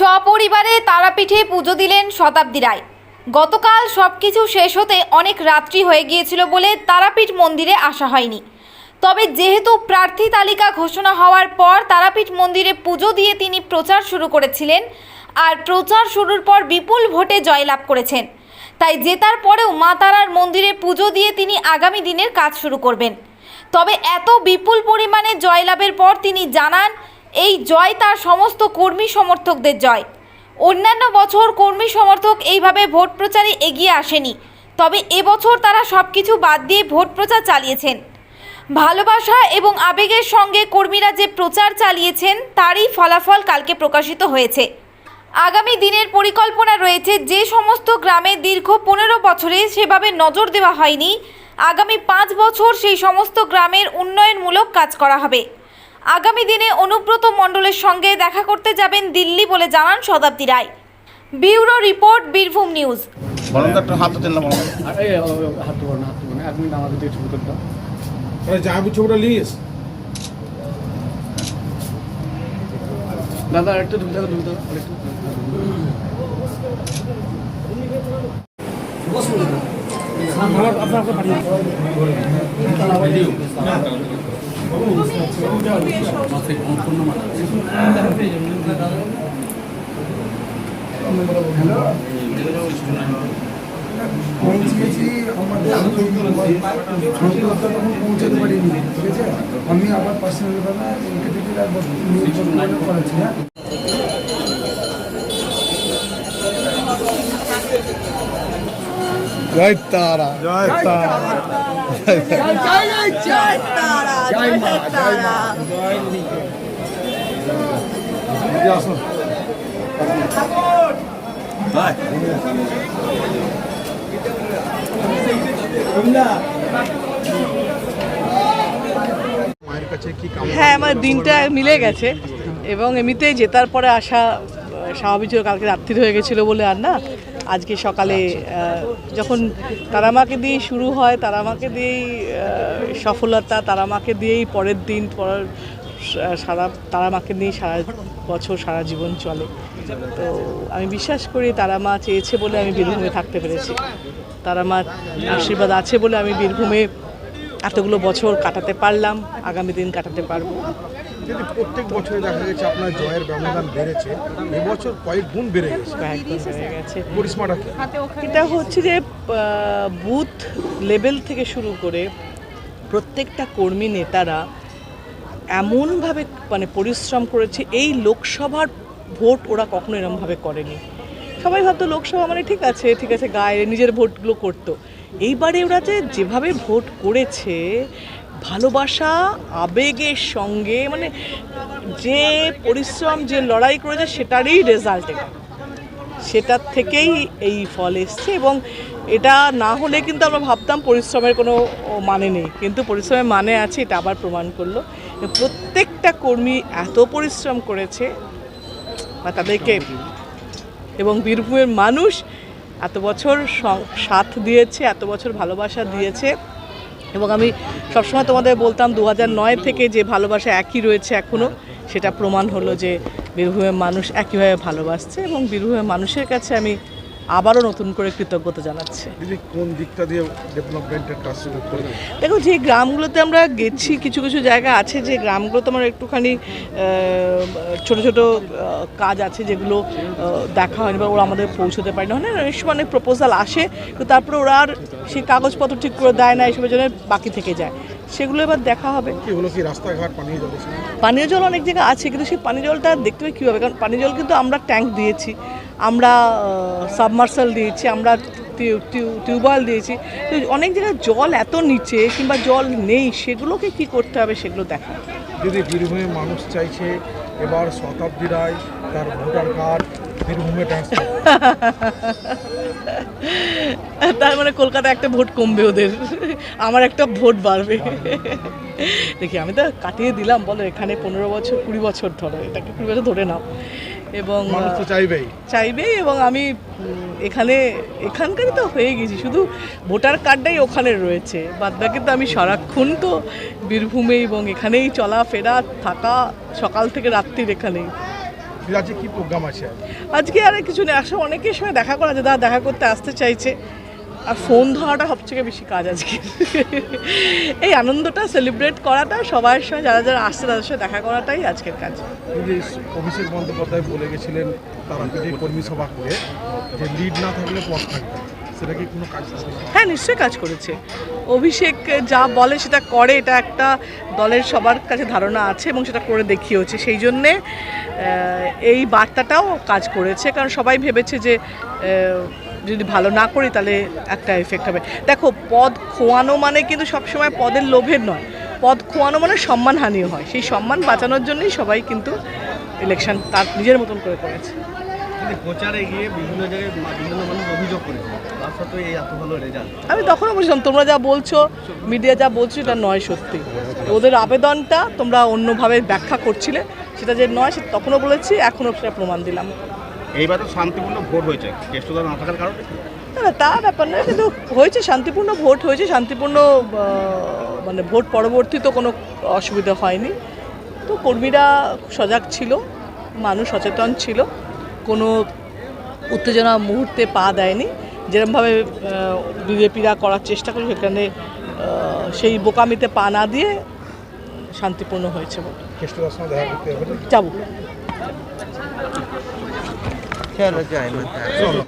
সপরিবারে তারাপীঠে পুজো দিলেন শতাব্দী রায়। গতকাল সব কিছু শেষ হতে অনেক রাত্রি হয়ে গিয়েছিল বলে তারাপীঠ মন্দিরে আসা হয়নি। তবে যেহেতু প্রার্থী তালিকা ঘোষণা হওয়ার পর তারাপীঠ মন্দিরে পুজো দিয়ে তিনি প্রচার শুরু করেছিলেন আর প্রচার শুরুর পর বিপুল ভোটে জয়লাভ করেছেন। তাই জেতার পরেও মা তারার মন্দিরে পুজো দিয়ে তিনি আগামী দিনের কাজ শুরু করবেন। তবে এত বিপুল পরিমাণে জয়লাভের পর তিনি জানান এই জয় তার সমস্ত কর্মী সমর্থকদের জয়। অন্যান্য বছর কর্মী সমর্থক এইভাবে ভোট প্রচারে এগিয়ে আসেনি, তবে এবছর তারা সব কিছু বাদ দিয়ে ভোট প্রচার চালিয়েছেন। ভালোবাসা এবং আবেগের সঙ্গে কর্মীরা যে প্রচার চালিয়েছেন, তারই ফলাফল কালকে প্রকাশিত হয়েছে। আগামী দিনের পরিকল্পনা রয়েছে যে সমস্ত গ্রামে দীর্ঘ পনেরো বছরে সেভাবে নজর দেওয়া হয়নি, আগামী পাঁচ বছর সেই সমস্ত গ্রামের উন্নয়নমূলক কাজ করা হবে। আগামী দিনে অনুব্রত মণ্ডলের সঙ্গে দেখা করতে যাবেন দিল্লি বলে জানান Shatabdi Roy. Bureau report Birbhum news. দাদা একটু ঢুকতে ঢুকতে পাঠিয়ে পৌঁছাতে পারিনি ঠিক আছে আমি আবার পার্সোনালভাবে করেছি। হ্যাঁ জয় তারা। জয় তারা। কাছে কি কামনা হ্যাঁ আমার দিনটা মিলে গেছে এবং এমনিতেই জেতার পরে আসা স্বাভাবিক ছিল কালকে রাত্রি হয়ে গেছিল বলে আর না। আজকে সকালে যখন যখন তারামাকে দিয়েই শুরু হয় তারামাকে দিয়েই সফলতা তারামাকে দিয়েই পরের দিন পরের সারা সারা তারামাকে নিয়েই সারা বছর সারা জীবন চলে। তো আমি বিশ্বাস করি তারা মা চেয়েছে বলে আমি বীরভূমে থাকতে পেরেছি। তারা মা আশীর্বাদ আছে বলে আমি বীরভূমে এতগুলো বছর কাটাতে পারলাম আগামী দিন কাটাতে পারব। যদি প্রত্যেক বছরে দেখা গেছে আপনার জয়ের ব্যবধান বেড়েছে এবছর কয়েক গুণ বেড়ে গেছে। পরিসীমাটা এটা হচ্ছে যে বুথ লেভেল থেকে শুরু করে প্রত্যেকটা কর্মী নেতারা এমনভাবে মানে পরিশ্রম করেছে এই লোকসভার ভোট ওরা কখনো এরমভাবে করেনি। সবাই ভাবতো লোকসভা মানে ঠিক আছে ঠিক আছে গায়ে নিজের ভোটগুলো করতো। এইবারে ওরা যে যেভাবে ভোট করেছে, ভালোবাসা, আবেগের সঙ্গে মানে যে পরিশ্রম, যে লড়াই করেছে, সেটারই রেজাল্ট এটা সেটার থেকেই এই ফল এসছে এবং এটা না হলে কিন্তু আমরা ভাবতাম পরিশ্রমের কোনো মানে নেই। কিন্তু পরিশ্রমের মানে আছে, এটা আবার প্রমাণ করল। প্রত্যেকটা কর্মী এত পরিশ্রম করেছে, বা তাদেরকে এবং বীরভূমের মানুষ এত বছর সাথ দিয়েছে, এত বছর ভালোবাসা দিয়েছে। এবং আমি সবসময় তোমাদের বলতাম দু নয় থেকে যে ভালোবাসা একই রয়েছে এখনও সেটা প্রমাণ হলো যে বীরভূমের মানুষ একইভাবে ভালোবাসছে এবং বীরভূমের মানুষের কাছে আমি আবারও নতুন করে কৃতজ্ঞতা জানাচ্ছি। কোন দিকটা দিয়ে ডেভেলপমেন্টের কাজ শুরু দেখো যে গ্রামগুলোতে আমরা গেছি কিছু কিছু জায়গা আছে যে গ্রামগুলোতে আমার একটুখানি ছোট ছোট কাজ আছে যেগুলো দেখা হয়নি বা ওরা আমাদের পৌঁছতে পারে না অনেক সময় অনেক প্রপোজাল আসে তো তারপরে ওরা আর সেই কাগজপত্র ঠিক করে দেয় না এসবের জন্য বাকি থেকে যায়। সেগুলো এবার দেখা হবে। পানীয় জল অনেক জায়গায় আছে কিন্তু সেই পানীয় জলটা দেখতে হবে। কীভাবে কারণ পানীয় জল কিন্তু আমরা ট্যাঙ্ক দিয়েছি। আমরা সাবমার্সাল দিয়েছি আমরা টিউ- টিউ- টিউবওয়েল দিয়েছি। তো অনেক জায়গায় জল এত নিচে কিংবা জল নেই সেগুলোকে কি করতে হবে সেগুলো দেখা। যদি বীরভূমের মানুষ চাইছে এবার শতাব্দী রায় তার ভোটার কার্ড বীরভূমে ট্রান্সফার তার মানে কলকাতায় একটা ভোট কমবে ওদের। আমার একটা ভোট বাড়বে। দেখি আমি তো কাটিয়ে দিলাম বলো এখানে পনেরো বছর কুড়ি বছর ধরে এটাকে কুড়ি বছর ধরে নাও। এবং চাইবেই। চাইবেই এবং আমি এখানে এখানকারই তো হয়ে গেছি। শুধু ভোটার কার্ডটাই ওখানে রয়েছে। বাদ বাকি তো আমি সারাক্ষণ তো বীরভূমে এবং এখানেই চলাফেরা থাকা সকাল থেকে রাত্রির এখানেই। আজকে কি প্রোগ্রাম আছে? আজকে আর কিছু নেই। আসলে অনেকের সময় দেখা করা যায় দাদা দেখা করতে আসতে চাইছে। আর ফোন ধরাটা সবথেকে বেশি কাজ আজকে। এই আনন্দটা সেলিব্রেট করাটা সবার সঙ্গে যারা যারা আসছে তাদের সঙ্গে দেখা করাটাই আজকের কাজ। অভিষেক বন্দ্যোপাধ্যায় বলে গেছিলেন তারাপীঠে কর্মী সভা করে যে লিড না থাকলে পথ থাকবে সেটা কি কোনো কাজ হ্যাঁ নিশ্চয়ই কাজ করেছে। অভিষেক যা বলে সেটা করে এটা একটা দলের সবার কাছে ধারণা আছে এবং সেটা করে দেখিয়েছে সেই জন্যে এই বার্তাটাও কাজ করেছে। কারণ সবাই ভেবেছে যে যদি ভালো না করি তাহলে একটা এফেক্ট হবে। দেখো পদ খোয়ানো মানে কিন্তু সবসময় পদের লোভের নয়। পদ খোয়ানো মানে সম্মানহানিও হয়। সেই সম্মান বাঁচানোর জন্যই সবাই কিন্তু ইলেকশন তার নিজের মতন করে করেছে। প্রচারে গিয়ে বিভিন্ন জায়গায় বিভিন্ন মানুষ অভিযোগ করেছে। তার সত্ত্বেও এই এত ভালো রেজাল্ট আমি তখনও বলছিলাম তোমরা যা বলছো মিডিয়া যা বলছো এটা নয় সত্যি। ওদের আবেদনটা তোমরা অন্যভাবে ব্যাখ্যা করছিলে। সেটা যে নয় সে তখনও বলেছি এখনও সেটা প্রমাণ দিলাম। এইবার তো শান্তিপূর্ণ ভোট হয়েছে। কেষ্টদার না থাকার কারণে। না না তা ব্যাপার নয় কিন্তু হয়েছে শান্তিপূর্ণ ভোট হয়েছে শান্তিপূর্ণ মানে ভোট পরবর্তী তো কোনো অসুবিধা হয়নি। তো কর্মীরা সজাগ ছিল মানুষ সচেতন ছিল কোনো উত্তেজনা মুহূর্তে পা দেয়নি। যেরকমভাবে বিজেপিরা করার চেষ্টা করে সেখানে সেই বোকামিতে পা না দিয়ে শান্তিপূর্ণ হয়েছে ভোট। কেষ্টদার সঙ্গে দেখা